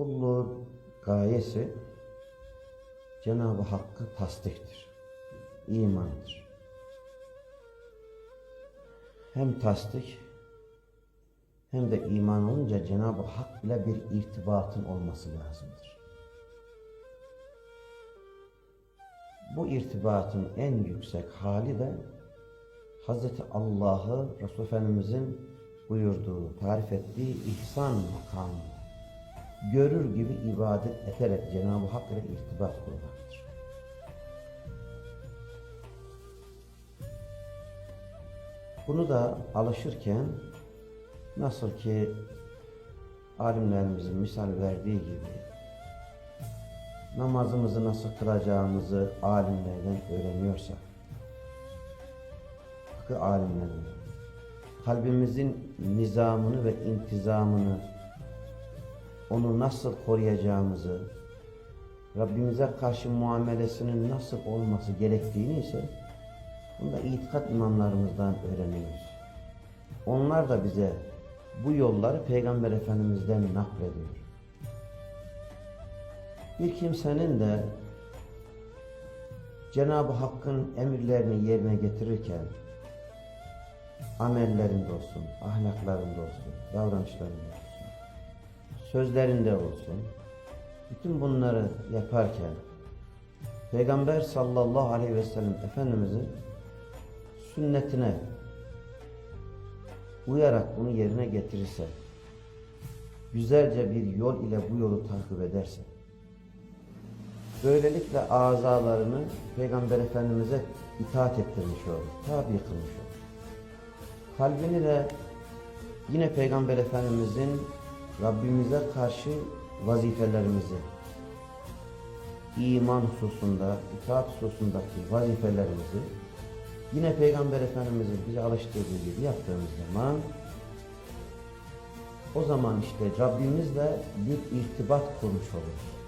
kulluğun gayesi Cenab-ı Hakk'ı tasdiktir, imandır. Hem tasdik hem de iman olunca Cenab-ı Hak ile bir irtibatın olması lazımdır. Bu irtibatın en yüksek hali de Hazreti Allah'ı Resul Efendimizin buyurduğu, tarif ettiği ihsan makamı görür gibi ibadet ederek Cenab-ı Hak ile irtibat kurmaktır. Bunu da alışırken nasıl ki alimlerimizin misal verdiği gibi namazımızı nasıl kılacağımızı alimlerden öğreniyorsak hakkı alimlerden kalbimizin nizamını ve intizamını onu nasıl koruyacağımızı Rabbimize karşı muamelesinin nasıl olması gerektiğini ise bunu da itikat imamlarımızdan öğreniyoruz. Onlar da bize bu yolları Peygamber Efendimiz'den naklediyor. Bir kimsenin de Cenab-ı Hakk'ın emirlerini yerine getirirken amellerinde olsun, ahlaklarında olsun, davranışlarında olsun, sözlerinde olsun, bütün bunları yaparken Peygamber sallallahu aleyhi ve sellem Efendimizin sünnetine uyarak bunu yerine getirirse, güzelce bir yol ile bu yolu takip ederse, böylelikle azalarını Peygamber Efendimiz'e itaat ettirmiş olur, tabi kılmış olur. Kalbini de yine Peygamber Efendimiz'in Rabbimize karşı vazifelerimizi, iman hususunda, itaat hususundaki vazifelerimizi yine Peygamber Efendimiz'in bize alıştırdığı gibi yaptığımız zaman o zaman işte Rabbimizle bir irtibat kurmuş oluruz.